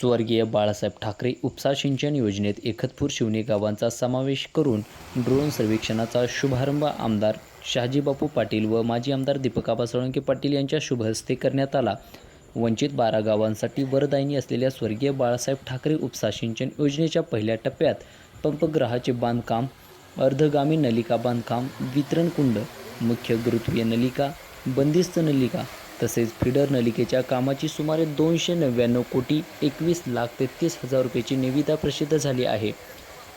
स्वर्गीय बाळासाहेब ठाकरे उपसा सिंचन योजनेत एकतपूर शिवणे गावांचा समावेश करून ड्रोन सर्वेक्षणाचा शुभारंभ आमदार शहाजीबापू पाटील व माजी आमदार दीपकाबा सोळंके पाटील यांच्या शुभ हस्ते करण्यात आला. वंचित बारा गावांसाठी वरदायिनी असलेल्या स्वर्गीय बाळासाहेब ठाकरे उपसा सिंचन योजनेच्या पहिल्या टप्प्यात पंपग्रहाचे बांधकाम अर्धगामी नलिका बांधकाम वितरण कुंड मुख्य गुरुत्वीय नलिका बंदिस्त नलिका तसेच फिडर नलिकेच्या कामाची सुमारे दोनशे नव्याण्णव कोटी एकवीस लाख तेहतीस हजार रुपयाची निविदा प्रसिद्ध झाली आहे.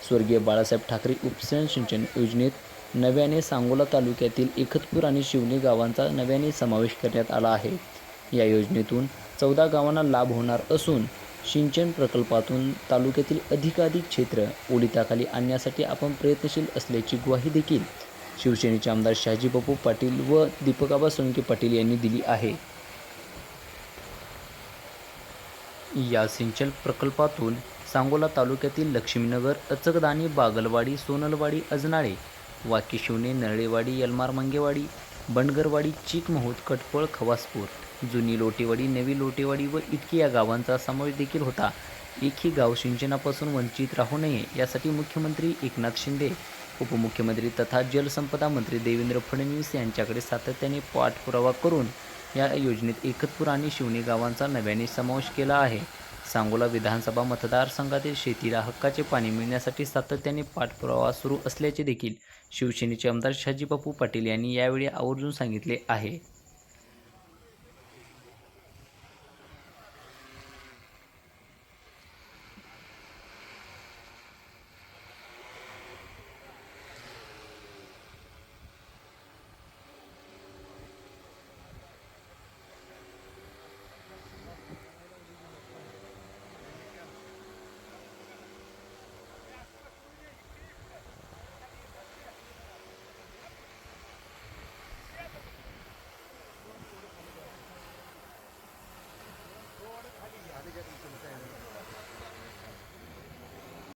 स्वर्गीय बाळासाहेब ठाकरे उपसन सिंचन योजनेत नव्याने सांगोला तालुक्यातील एकतपूर आणि शिवणी गावांचा नव्याने समावेश करण्यात आला आहे. या योजनेतून चौदा गावांना लाभ होणार असून सिंचन प्रकल्पातून तालुक्यातील अधिकाधिक क्षेत्र ओलिताखाली आणण्यासाठी आपण प्रयत्नशील असल्याची ग्वाही देखील शिवसेनेचे आमदार शहाजी बापू पाटील व दीपकाबा सोनके पाटील यांनी दिली आहे. या सिंचन प्रकल्पातून सांगोला तालुक्यातील लक्ष्मीनगर अचकदानी बागलवाडी सोनलवाडी अजनाळे वाकी शिवणे नरळेवाडी यलमार मंगेवाडी बंडगरवाडी चिकमहूद कटपळ खवासपूर जुनी लोटेवाडी नवी लोटेवाडी व इतकी या गावांचा समावेश देखील होता. एकही गाव सिंचनापासून वंचित राहू नये यासाठी मुख्यमंत्री एकनाथ शिंदे उपमुख्यमंत्री तथा जलसंपदा मंत्री देवेंद्र फडणवीस यांच्याकडे सातत्याने पाठपुरावा करून या योजनेत एकतपूर आणि शिवणी गावांचा नव्याने समावेश केला आहे. सांगोला विधानसभा मतदारसंघातील शेतीला हक्काचे पाणी मिळण्यासाठी सातत्याने पाठपुरावा सुरू असल्याचे देखील शिवसेनेचे आमदार शहाजीबापू पाटील यांनी यावेळी आवर्जून सांगितले आहे.